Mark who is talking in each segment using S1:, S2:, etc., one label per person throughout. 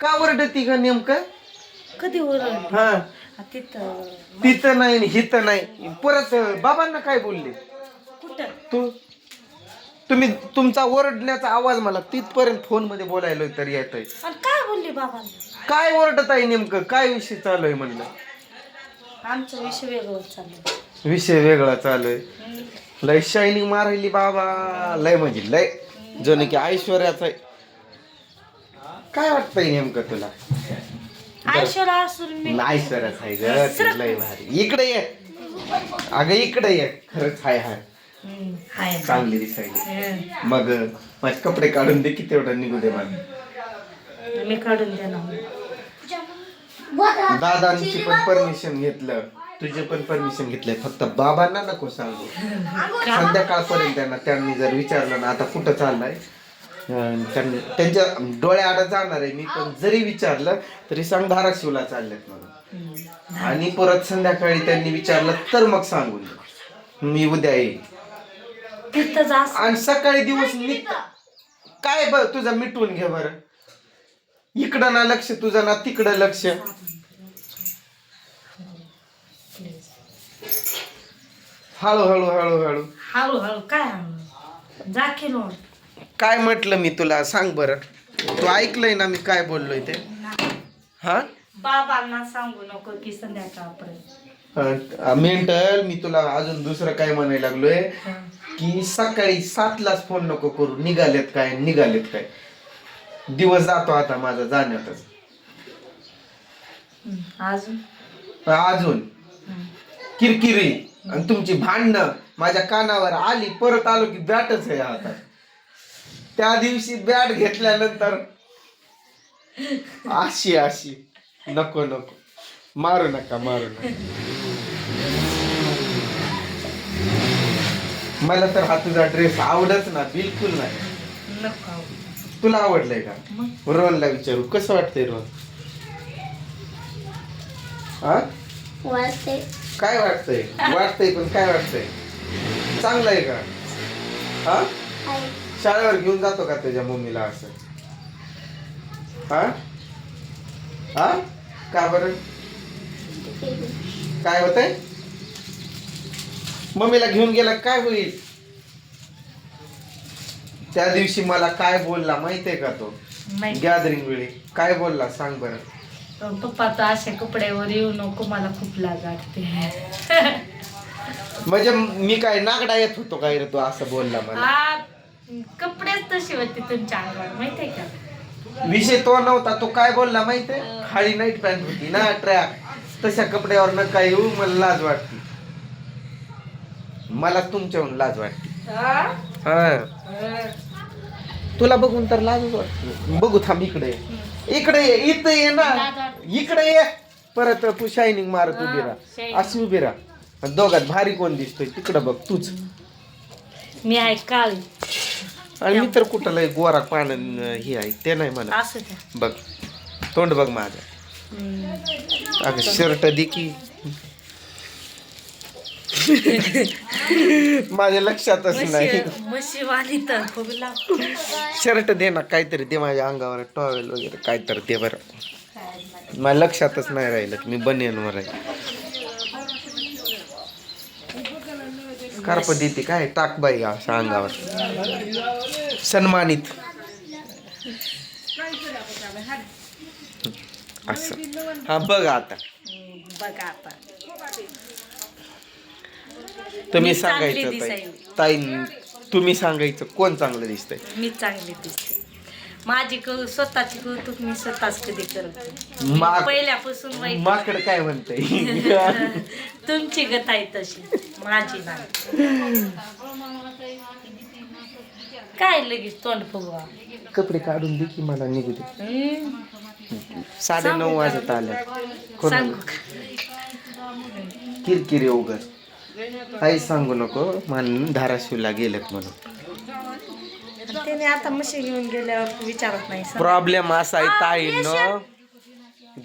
S1: का ओरडती का नेमकं?
S2: कधी ओरड
S1: हा.
S2: तिथं
S1: तिथं नाही आणि हिथं नाही. परत बाबांना काय बोलले?
S2: कुठं?
S1: तू तुम्ही तुमचा ओरडण्याचा आवाज मला तिथपर्यंत फोनमध्ये बोलायला तर येत आहे
S2: आणि काय बोलली बाबांना?
S1: काय ओरडत आहे नेमकं? काय विषय चालू आहे म्हणलं?
S2: आमचा विषय चाललं
S1: विषय वेगळा चालू आहे लय शायनिंग मारायली बाबा. लय म्हणजे लय. जण की ऐश्वर्याचं आहे. काय वाटतंय नेमकं तुला?
S2: ऐश्वर्या असून मी.
S1: ऐश्वर्याच आहे ग ती लय भारी. इकडे ये. अगं इकडे ये. खरंच हाय हाय.
S2: हम्म, हाय ना.
S1: चांगली दिसायली. मग माझे कपडे काढून दे की तेवढं निघू दे मला
S2: मी काढून देणार.
S1: दादांची पण परमिशन घेतलं. तुझे पण परमिशन घेतलंय. फक्त बाबांना नको सांगू. संध्याकाळपर्यंत त्यांना त्यांनी जर विचारलं ना आता कुठं चाललाय त्यांच्या डोळ्या आड जाणार आहे. मी पण जरी विचारलं तरी सांग धाराशिवला चाललेत म्हणून. आणि परत संध्याकाळी त्यांनी विचारलं तर मग सांगून. मी उद्या येईल आणि सकाळी दिवस निघ काय ब तुझं मिटवून घे बर. इकडं ना लक्ष तुझं ना तिकडं लक्ष. हळू हळू हळू हळू
S2: हळूहळू काय हळू. जा की लोण
S1: काय म्हटलं मी तुला? सांग बर. तू ऐकलंय ना मी काय बोललोय ते? हा?
S2: बाबांना सांगू नको की संध्याकाळपर्यंत.
S1: मेंटल मी तुला अजून दुसरं काय म्हणायला लागलोय? की सकाळी सातलाच फोन नको करू. निघालेत काय? निघालेत काय? दिवस जातो आता माझा जाण्यातच.
S2: अजून?
S1: अजून. किरकिरी. आणि तुमची भांडणं. माझ्या कानावर आली परत आलो की बॅटच आहे हातात. त्या दिवशी बॅट घेतल्यानंतर अशी अशी. नको नको. मारू नका मारू नका. मला तर हा तुझा ड्रेस आवडत ना बिलकुल नाही. तुला आवडलंय का? रोहनला विचारू. कसं वाटतंय रोहन? हा? काय वाटतंय? वाटतंय पण काय वाटतंय? चांगलं आहे का? हा? शाळेवर घेऊन जातो का तुझ्या मम्मीला असं? हा? हा? का बरं? काय होतंय? मम्मीला घेऊन गेला काय होईल? त्या दिवशी मला काय बोलला माहितीये का तो?
S2: नाही.
S1: गॅदरिंग वेळी. काय बोलला सांग बरं.
S2: पप्पा तर अशा कपड्यावर येऊ नको मला खूप लाज वाटते.
S1: म्हणजे मी काय नागडा येत होतो काय रे तू असं बोलला मला?
S2: हा कपडेच तशी होते तुमच्या अंगावर माहितीये का?
S1: विषय तो नव्हता तो काय बोलला माहितीये? खाली नाईट पॅन्ट होती ना ट्रॅक तशा कपड्यावर न काय येऊ मला लाज वाटते. मला तुमच्याहून लाज वाटते. हा? तुला बघून तर लाजच वाटते. बघू थांब इकडे. ये. इकडे ये इथं ये ना. इकडे ये. परत तू शायनिंग मारत उभी राहा. अशी उभी राहा. दोघात भारी कोण दिसतोय? तिकडं बघ तूच.
S2: मी आहे काळी.
S1: आणि मी तर कुठं लय गोरा पान हे आहे ते नाही म्हणा
S2: असं द्या.
S1: बघ तोंड बघ माझं. अगं शर्ट दे की. माझ्या लक्षातच नाही.
S2: म्हशी म्हशी वाली तर फुगला
S1: शर्ट दे ना काहीतरी दे माझ्या अंगावर टॉवेल वगैरे काहीतरी दे बरं. माझ्या लक्षातच नाही राहिलं की मी बनियनवर आहे स्कार्प देते काय? टाक बाई असं अंगावर. सन्मानित. असं. हा बघ आता.
S2: बघा आता.
S1: तुम्ही सांगायचं ताई. तुम्ही सांगायचं कोण चांगलं दिसतंय?
S2: मी चांगली दिसते. माझी कौ स्वतःची कौतुक मी स्वतःच कधी करत पहिल्यापासून वाईट
S1: माकड काय म्हणतंय?
S2: तुमची गत आहे तशी. माझी नाही काय लगेच तोंड फुगवा?
S1: कपडे काढून दे की मला निघू दे.
S2: हम्म,
S1: साडे नऊ वाजत आल्या
S2: सांगू
S1: कोणाला
S2: का?
S1: किरकिरी उगर काही सांगू नको म्हणून धाराशिवला गेलेत म्हणून.
S2: त्याने आता म्हशी घेऊन गेल्यावर विचारत नाही.
S1: प्रॉब्लेम असा आहे ताई न.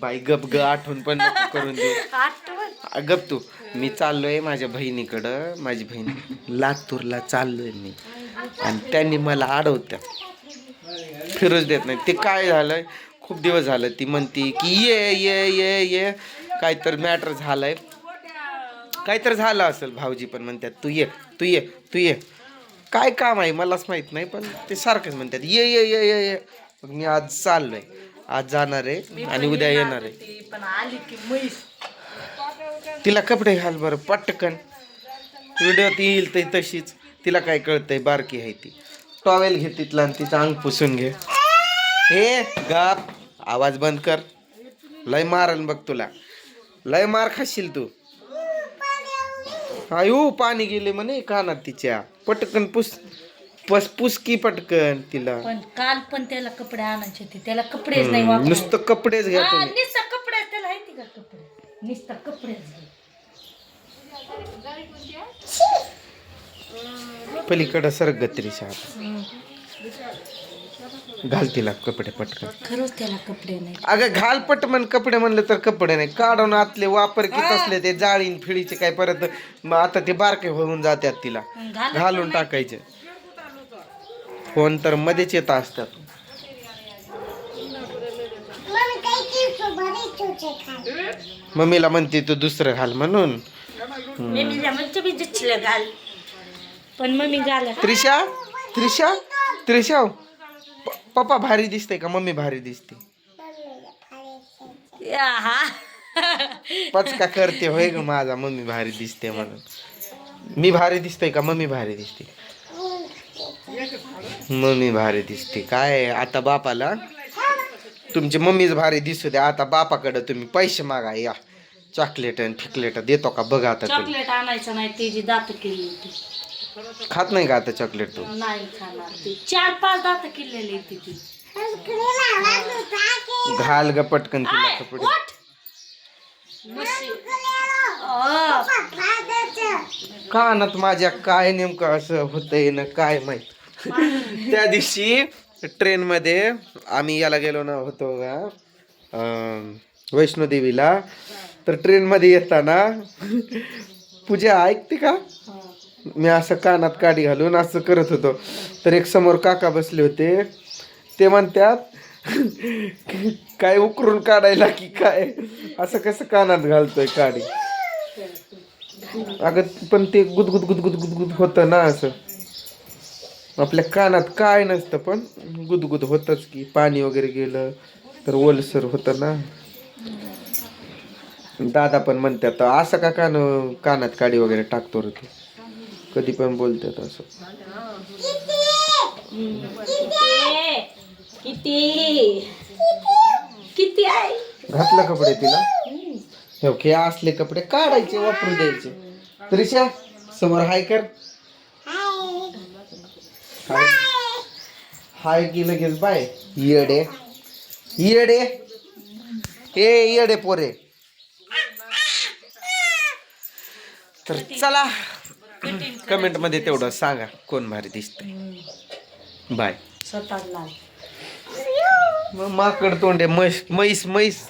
S1: बाई गप ग आठवण पण नको करून दे
S2: आठवण?
S1: गप तू. मी चाललोय माझ्या बहिणीकडं. माझी बहीण लातूरला चाललोय मी. आणि त्यांनी मला अडवत्या फिरूच देत नाही. ते काय झालंय? खूप दिवस झालं. ती म्हणती की ये ये ये ये. काहीतरी मॅटर झालंय. काहीतरी झालं असेल भाऊजी पण म्हणतात तू ये तू ये तू ये. काय काम आहे? मलाच माहीत नाही पण ते सारखंच म्हणतात ये ये ये ये ये. मग मी आज चाललोय. आज जाणार आहे आणि उद्या येणार आहे.
S2: ती पण आली की म्हैस.
S1: तिला कपडे घाल बरं पटकन. व्हिडिओत येईल तर तशीच. तिला काय कळतंय बारकी आहे ती. टॉवेल घे तिथला आणि तिचं अंग पुसून घे. हे गाप. आवाज बंद कर. लय मारन बघ तुला. लय मार खाशील तू. आयु पाणी गेले म्हणे कानात तिच्या. पटकन पुस पस पुसकी पटकन तिला.
S2: पण काल पण त्याला कपडे आणायचे होते. त्याला कपडेच नाही वापरायचे.
S1: नुसतं कपडेच घ्या
S2: हा,
S1: तुम्ही.
S2: नुसतं कपडे त्याला आहे का कपडे? नुसतं कपडेच घे.
S1: पलीकडं सरक गत्रीच्या घाल तिला कपडे पटकन.
S2: खरंच त्याला कपडे नाही.
S1: अगं घाल पट म्हण कपडे म्हणले तर कपडे नाही. काढून आतले वापर किती असले ते जाळीन फिळीचे काय परत. मग आता ते बारके होऊन जातात तिला.
S2: घाल
S1: घालून टाकायचे. फोन तर मध्येच येत असतात. मम्मीला म्हणते तू दुसरं घाल म्हणून.
S2: मी घाल. पण घाल
S1: त्रिशा त्रिशा त्रिशा प- पप्पा भारी दिसते का? मम्मी भारी दिसते.
S2: हा.
S1: पचका करते होय ग माझा मम्मी भारी दिसते म्हणून. मी भारी दिसते का? मम्मी भारी दिसते. मम्मी भारी दिसते. काय आता बापाला? तुमची मम्मीच भारी दिसू द्या. आता बापाकडे तुम्ही पैसे मागा या. चॉकलेट आणि फिकलेट देतो का? बघा आता तुम्ही.
S2: चॉकलेट आणायचं नाही त्याची दात केली होती.
S1: खात नाही का आता चॉकलेट तू?
S2: नाही खाणार ती. चार पाच दात केलेली ती ती.
S1: घाल ग पटकन तिला कपडे.
S2: उठ. म्हशी.
S1: कानात माझ्या काय नेमकं असं होतंय ना काय माहीत? त्या दिवशी ट्रेनमध्ये आम्ही याला गेलो ना होतो का वैष्णोदेवीला तर ट्रेनमध्ये येताना पूजा ऐकते का? मी असं कानात काडी घालून असं करत होतो. तर एक समोर काका बसले होते. ते म्हणतात काय उकरून काढायला की काय? असं कसं कानात घालतोय काडी? अगं पण ते गुदगुद गुदगुद गुदगुद होतं ना असं. आपल्या कानात काय नसतं पण गुदगुद होतच की. पाणी वगैरे गेलं तर ओलसर होतं ना. दादा पण म्हणतात असं का कान कानात काडी वगैरे टाकतो रे तू? कधी पण बोलतात असं.
S2: किती? किती? आहे?
S1: घातलं कपडे तिला? हे हे असले कपडे काढायचे वापरू द्यायचे. त्रिशा समोर हाय कर. हाय. हाय की लगेच बाय? येडे. येडे. ए येडे पोरे. तर चला कमेंटमध्ये तेवढं सांगा कोण भारी दिसतंय. बाय. मग माकड तोंडे म्हैस म्हैस म्हैस.